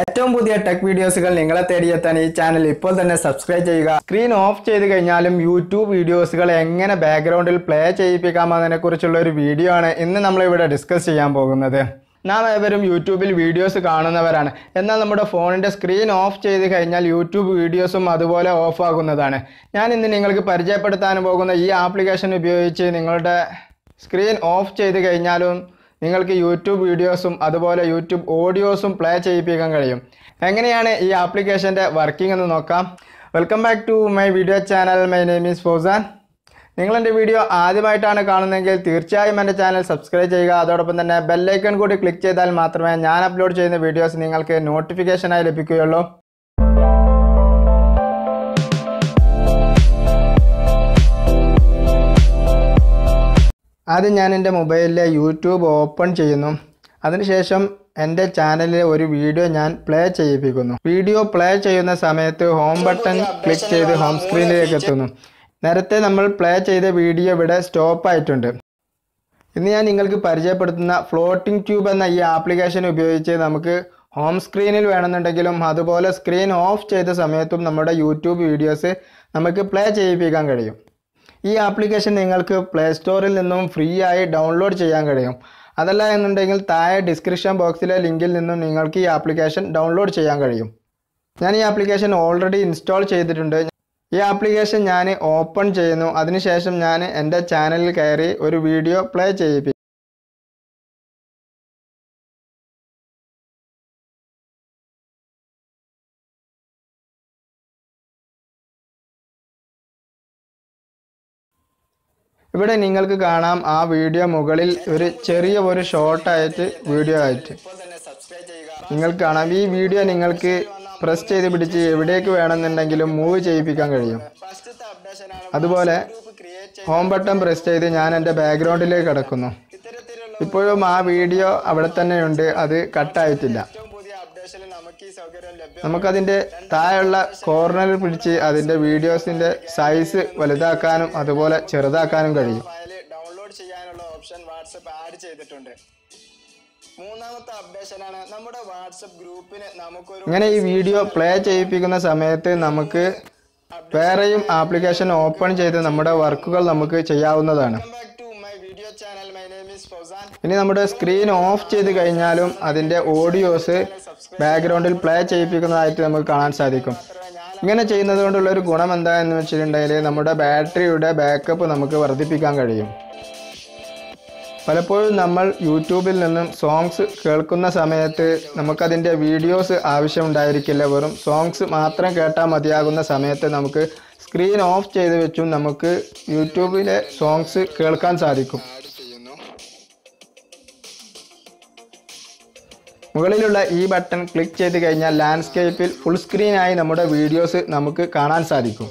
ഏറ്റവും പുതിയ ടെക് വീഡിയോസുകൾ നിങ്ങളെ തേടിയെത്താൻ ഈ ചാനൽ ഇപ്പോൾ തന്നെ സബ്സ്ക്രൈബ് ചെയ്യുക. സ്ക്രീൻ ഓഫ് ചെയ്ത് കഴിഞ്ഞാലും യൂട്യൂബ് വീഡിയോസുകൾ എങ്ങനെ ബാക്ക്ഗ്രൗണ്ടിൽ പ്ലേ ചെയ്യിപ്പിക്കാമെന്നതിനെ കുറിച്ചുള്ള ഒരു വീഡിയോ ആണ് ഇന്ന് നമ്മൾ ഇവിടെ ഡിസ്കസ് ചെയ്യാൻ പോകുന്നത്. നാം ഏവരും യൂട്യൂബിൽ വീഡിയോസ് കാണുന്നവരാണ്. എന്നാൽ നമ്മുടെ ഫോണിന്റെ സ്ക്രീൻ ഓഫ് ചെയ്ത് കഴിഞ്ഞാൽ യൂട്യൂബ് വീഡിയോസും അതുപോലെ ഓഫ് ആകുന്നതാണ്. ഞാൻ ഇന്ന് നിങ്ങൾക്ക് പരിചയപ്പെടുത്താൻ പോകുന്ന ഈ ആപ്ലിക്കേഷൻ ഉപയോഗിച്ച് നിങ്ങളുടെ സ്ക്രീൻ ഓഫ് ചെയ്ത് കഴിഞ്ഞാലും നിങ്ങൾക്ക് യൂട്യൂബ് വീഡിയോസും അതുപോലെ യൂട്യൂബ് ഓഡിയോസും പ്ലേ ചെയ്യിപ്പിക്കാൻ കഴിയും. എങ്ങനെയാണ് ഈ ആപ്ലിക്കേഷന്റെ വർക്കിംഗ് എന്ന് നോക്കാം. Welcome back to my video channel my name is Fauzan നിങ്ങൾ വീഡിയോ ആദ്യമായിട്ടാണ് കാണുന്നതെങ്കിൽ തീർച്ചയായും എന്റെ ചാനൽ സബ്സ്ക്രൈബ് ചെയ്യുക. അതോടൊപ്പം തന്നെ ബെല്ലൈക്കൺ കൂടി ക്ലിക്ക് ചെയ്താൽ മാത്രമേ ഞാൻ അപ്ലോഡ് ചെയ്യുന്ന വീഡിയോസ് നിങ്ങൾക്ക് നോട്ടിഫിക്കേഷനായി ലഭിക്കുകയുള്ളൂ. ആദ്യം ഞാൻ എന്റെ മൊബൈലിലെ യൂട്യൂബ് ഓപ്പൺ ചെയ്യുന്നു. അതിനുശേഷം എന്റെ ചാനലിലെ ഒരു വീഡിയോ ഞാൻ പ്ലേ ചെയ്യിപ്പിക്കുന്നു. വീഡിയോ പ്ലേ ചെയ്യുന്ന സമയത്ത് ഹോം ബട്ടൺ ക്ലിക്ക് ചെയ്ത് ഹോം സ്ക്രീനിലേക്ക് എത്തുന്നു. നേരത്തെ നമ്മൾ പ്ലേ ചെയ്ത വീഡിയോ ഇവിടെ സ്റ്റോപ്പ് ആയിട്ടുണ്ട്. ഇന്ന് ഞാൻ നിങ്ങൾക്ക് പരിചയപ്പെടുത്തുന്ന ഫ്ലോട്ടിംഗ് ട്യൂബ് എന്ന ഈ ആപ്ലിക്കേഷൻ ഉപയോഗിച്ച് നമുക്ക് ഹോം സ്ക്രീനിൽ വേണമെന്നുണ്ടെങ്കിലും അതുപോലെ സ്ക്രീൻ ഓഫ് ചെയ്ത സമയത്തും നമ്മുടെ യൂട്യൂബ് വീഡിയോസ് നമുക്ക് പ്ലേ ചെയ്യിപ്പിക്കാൻ കഴിയും. ഈ ആപ്ലിക്കേഷൻ നിങ്ങൾക്ക് പ്ലേ സ്റ്റോറിൽ നിന്നും ഫ്രീ ആയി ഡൗൺലോഡ് ചെയ്യാൻ കഴിയും. അതല്ല എന്നുണ്ടെങ്കിൽ താഴെ ഡിസ്ക്രിപ്ഷൻ ബോക്സിലെ ലിങ്കിൽ നിന്നും നിങ്ങൾക്ക് ഈ ആപ്ലിക്കേഷൻ ഡൗൺലോഡ് ചെയ്യാൻ കഴിയും. ഞാൻ ഈ ആപ്ലിക്കേഷൻ ഓൾറെഡി ഇൻസ്റ്റാൾ ചെയ്തിട്ടുണ്ട്. ഈ ആപ്ലിക്കേഷൻ ഞാൻ ഓപ്പൺ ചെയ്യുന്നു. അതിനുശേഷം ഞാൻ എന്റെ ചാനലിൽ കയറി ഒരു വീഡിയോ പ്ലേ ചെയ്യിപ്പിക്കും. ഇവിടെ നിങ്ങൾക്ക് കാണാം ആ വീഡിയോ മുകളിൽ ഒരു ചെറിയ ഒരു ഷോർട്ടായിട്ട് വീഡിയോ ആയിട്ട്. നിങ്ങൾക്ക് കാണാം. ഈ വീഡിയോ നിങ്ങൾക്ക് പ്രസ് ചെയ്ത് പിടിച്ച് എവിടേക്ക് വേണമെന്നുണ്ടെങ്കിലും മൂവ് ചെയ്യിപ്പിക്കാൻ കഴിയും. അതുപോലെ ഹോം ബട്ടൺ പ്രസ് ചെയ്ത് ഞാൻ എന്റെ ബാക്ക്ഗ്രൗണ്ടിലേക്ക് കിടക്കുന്നു. ഇപ്പോഴും ആ വീഡിയോ അവിടെ തന്നെയുണ്ട് അത് കട്ടായിട്ടില്ല നമുക്കതിന്റെ താഴെയുള്ള കോർണറിൽ പിടിച്ച് അതിന്റെ വീഡിയോസിന്റെ സൈസ് വലുതാക്കാനും അതുപോലെ ചെറുതാക്കാനും കഴിയും. ഡൗൺലോഡ് ചെയ്യാനുള്ള ഓപ്ഷൻ വാട്സപ്പ് ആഡ് ചെയ്തിട്ടുണ്ട്. മൂന്നാമത്തെ അപ്ഡേഷൻ ആണ് നമ്മുടെ വാട്സപ്പ് ഗ്രൂപ്പിന് നമുക്കൊരു ഇങ്ങനെ ഈ വീഡിയോ പ്ലേ ചെയ്യിപ്പിക്കുന്ന സമയത്ത് നമുക്ക് വേറെയും ആപ്ലിക്കേഷൻ ഓപ്പൺ ചെയ്ത് നമ്മുടെ വർക്കുകൾ നമുക്ക് ചെയ്യാവുന്നതാണ്. ഇനി നമ്മുടെ സ്ക്രീൻ ഓഫ് ചെയ്ത് കഴിഞ്ഞാലും അതിന്റെ ഓഡിയോസ് ബാക്ക്ഗ്രൗണ്ടിൽ പ്ലേ ചെയ്യിപ്പിക്കുന്നതായിട്ട് നമുക്ക് കാണാൻ സാധിക്കും. ഇങ്ങനെ ചെയ്യുന്നത് കൊണ്ടുള്ള ഒരു ഗുണം എന്താണെന്ന് വെച്ചിട്ടുണ്ടെങ്കിൽ നമ്മുടെ ബാറ്ററിയുടെ ബാക്കപ്പ് നമുക്ക് വർദ്ധിപ്പിക്കാൻ കഴിയും. പലപ്പോഴും നമ്മൾ യൂട്യൂബിൽ നിന്നും സോങ്സ് കേൾക്കുന്ന സമയത്ത് നമുക്കതിന്റെ വീഡിയോസ് ആവശ്യമുണ്ടായിരിക്കില്ല. വെറും സോങ്സ് മാത്രം കേട്ടാൽ മതിയാകുന്ന സമയത്ത് നമുക്ക് സ്ക്രീൻ ഓഫ് ചെയ്ത് വെച്ചും നമുക്ക് യൂട്യൂബിലെ സോങ്സ് കേൾക്കാൻ സാധിക്കും. മുകളിലുള്ള ഈ ബട്ടൺ ക്ലിക്ക് ചെയ്ത് കഴിഞ്ഞാൽ ലാൻഡ്സ്കേപ്പിൽ ഫുൾ സ്ക്രീനായി നമ്മുടെ വീഡിയോസ് നമുക്ക് കാണാൻ സാധിക്കും.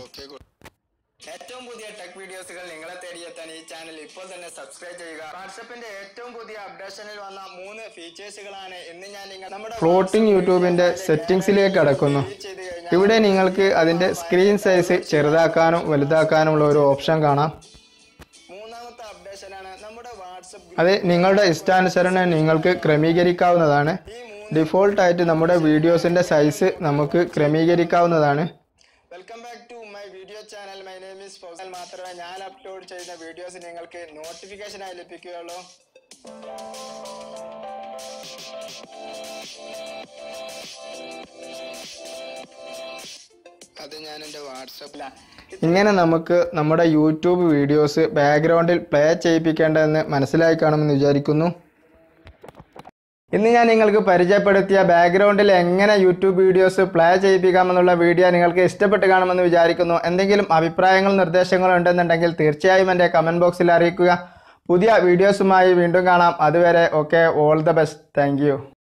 ഏറ്റവും പുതിയ ടെക് വീഡിയോസുകൾ നിങ്ങളെ തേടിയെത്താൻ ഈ ചാനൽ ഇപ്പോൾ തന്നെ സബ്സ്ക്രൈബ് ചെയ്യുക. വാട്സപ്പിന്റെ ഏറ്റവും പുതിയ അപ്ഡേഷനിൽ വന്ന മൂന്ന് ഫീച്ചേഴ്സുകളാണ് ഇന്ന് ഞാൻ നിങ്ങൾ നമ്മുടെ ഫ്ലോട്ടിംഗ് യൂട്യൂബിന്റെ സെറ്റിംഗ്സിലേക്ക് കടക്കുന്നു. ഇവിടെ നിങ്ങൾക്ക് അതിന്റെ സ്ക്രീൻ സൈസ് ചെറുതാക്കാനും വലുതാക്കാനുമുള്ള ഒരു ഓപ്ഷൻ കാണാം. അത് നിങ്ങളുടെ ഇഷ്ടാനുസരണം നിങ്ങൾക്ക് ക്രമീകരിക്കാവുന്നതാണ്. ഡിഫോൾട്ടായിട്ട് നമ്മുടെ വീഡിയോസിന്റെ സൈസ് നമുക്ക് ക്രമീകരിക്കാവുന്നതാണ്. Welcome back to my video channel my name is Fausal മാത്രമേ ഞാൻ അപ്ലോഡ് ചെയ്യുന്ന വീഡിയോസ് നിങ്ങൾക്ക് നോട്ടിഫിക്കേഷനായി ലഭിക്കുകയുള്ളൂ. അത് ഞാൻ എന്റെ വാട്സപ്പിലാണ് ഇങ്ങനെ നമുക്ക് നമ്മുടെ യൂട്യൂബ് വീഡിയോസ് ബാക്ക്ഗ്രൗണ്ടിൽ പ്ലേ ചെയ്യിപ്പിക്കേണ്ടതെന്ന് മനസ്സിലായി കാണുമെന്ന് വിചാരിക്കുന്നു. ഇന്ന് ഞാൻ നിങ്ങൾക്ക് പരിചയപ്പെടുത്തിയ ബാക്ക്ഗ്രൗണ്ടിൽ എങ്ങനെ യൂട്യൂബ് വീഡിയോസ് പ്ലേ ചെയ്യിപ്പിക്കാമെന്നുള്ള വീഡിയോ നിങ്ങൾക്ക് ഇഷ്ടപ്പെട്ട് കാണുമെന്ന് വിചാരിക്കുന്നു. എന്തെങ്കിലും അഭിപ്രായങ്ങളും നിർദ്ദേശങ്ങളും ഉണ്ടെന്നുണ്ടെങ്കിൽ തീർച്ചയായും എന്റെ കമന്റ് ബോക്സിൽ അറിയിക്കുക. പുതിയ വീഡിയോസുമായി വീണ്ടും കാണാം. അതുവരെ okay all the best thank